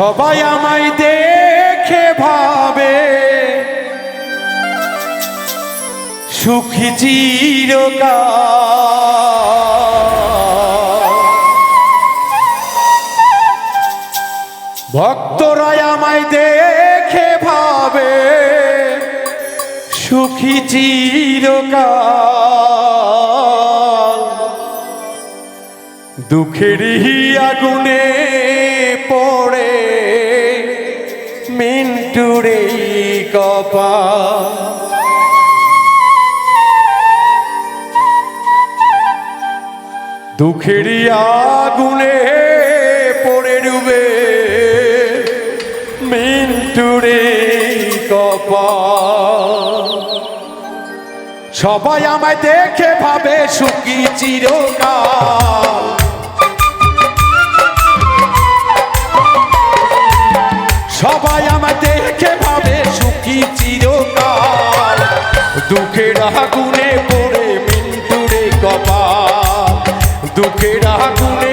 সবাই আমায় দেখে ভাবে। সুখী চিরকাল। ভক্তরা আমায় দেখে ভাবে সুখী চিরকাল। দুঃখেরই আগুনে কপা দুঃখেরই আগুনে পড়ে ডুবে মিন্টুরে কপা সবাই আমায় দেখে ভাবে সুখী চিরকাল। সবাই আমায় দেখে ভাবে সুখী চিরকাল। দুঃখের আগুনে পড়ে মিন্টুরে কপাল। দুঃখের আগুনে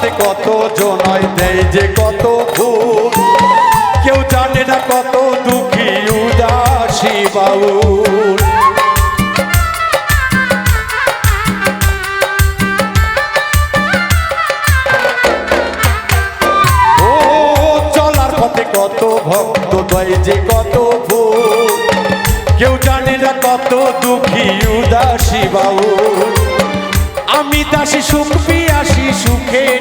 পথে কত জনয় দেয় যে কত ভুল কেউ জানে না কত দুঃখী উদাসী বাউল। কত ভক্ত দয় যে কত ভুল। কেউ জানে না কত দুঃখী উদাসী বাউল। আমি দাসী সুখ পিয়াসি সুখেরই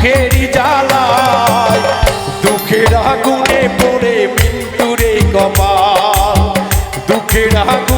সুখেরই জ্বালায় দুঃখের আগুনে পড়ে মিন্টুরে কপাল দুঃখের আগুনে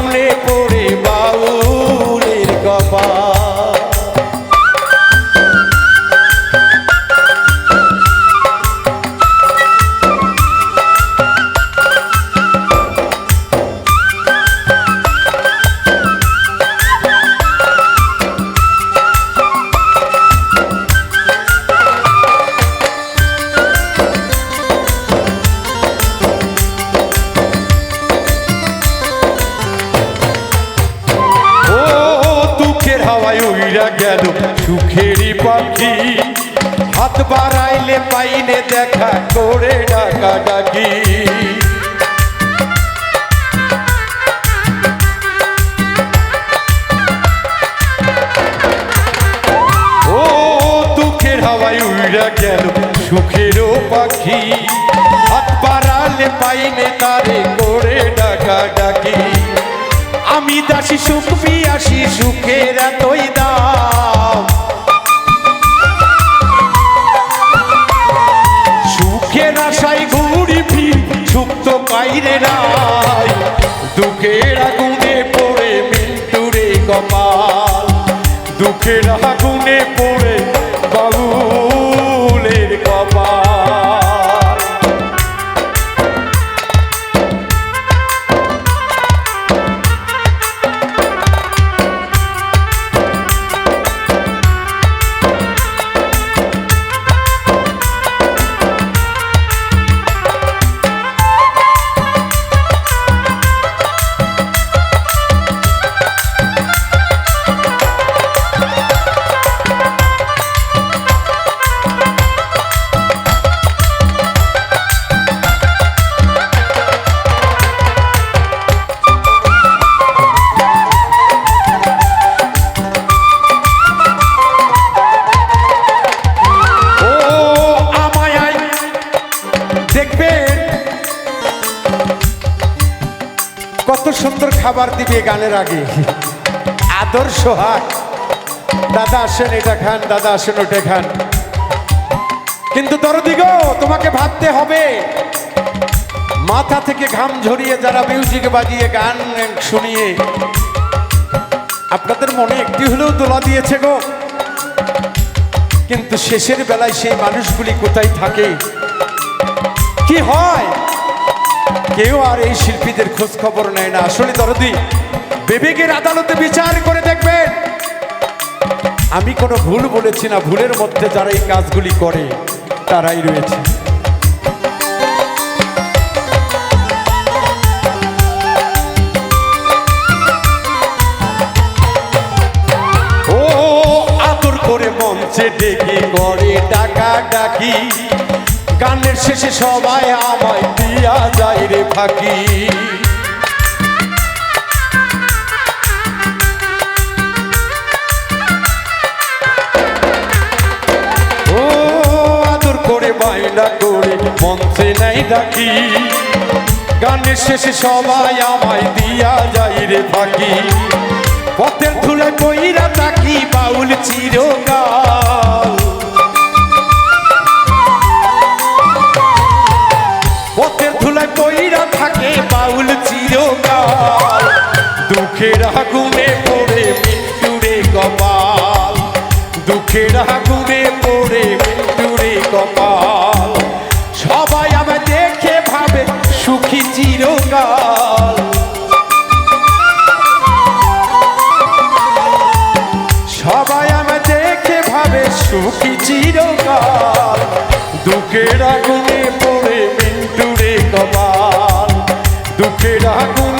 উইরা গেল সুখেরই পাখি। হাত বাড়াইলে পাইনে দেখা করে ডাকা ডাকি। ও, দুঃখের হাওয়ায় উইরা গেল, সুখেরও পাখি। হাত বাড়ালে পাইনে তারে করে ডাকা ডাকি। আমি দাসি সুখ, পিয়াসি সুখের এতই দাম। সুখের আশায় ঘুরি ফির, সুখ তো বাইরে নাই। দুঃখের আগুনে পড়ে মিন্টুরে কপাল। দুঃখের আগুনে পড়ে সুন্দর খাবার দিবে গানের আগে। আদর্শ হাট দাদা আসেন, এটা খান, দাদা আসেন, ওটা খান। কিন্তু দরদি গো, তোমাকে ভাবতে হবে। মাথা থেকে ঘাম ঝরিয়ে যারা মিউজিক বাজিয়ে গান শুনিয়ে, আপনাদের মনে একটি হলেও দোলা দিয়েছে গো। কিন্তু শেষের বেলায় সেই মানুষগুলি কোথায় থাকে? কি হয়? কেউ আর এই শিল্পীদের খোঁজ খবর নেয় না। আসলে দরদি, বিবেকের আদালতে বিচার করে দেখবেন। আমি কোনো ভুল বলেছি না, ভুলের মধ্যে যারা এই কাজগুলি করে, তারাই রয়েছে। ও আদর করে মঞ্চে ডেকে করে ডাকা ডাকি গানের শেষে সবাই আমায় দিয়া যায় রে ফাঁকি। বাইনা করে মঞ্চে নাই ডাকি। গানের শেষে সবাই আমায় দিয়া যায় রে ফাঁকি। পথের ধুলে কইরা তাকি বাউল চিরকাল। দুঃখের আগুনে পড়ে মৃত্যুরে কপাল। দুঃখের আগুনে পড়ে মৃত্যুরে কপাল। সবাই আমায় দেখে ভাবে সুখী চিরকাল। সবাই আমায় দেখে ভাবে সুখী চিরকাল। দুঃখের আগুনে পড়ে মিন্টুরে কপাল। দুঃখের আগুনে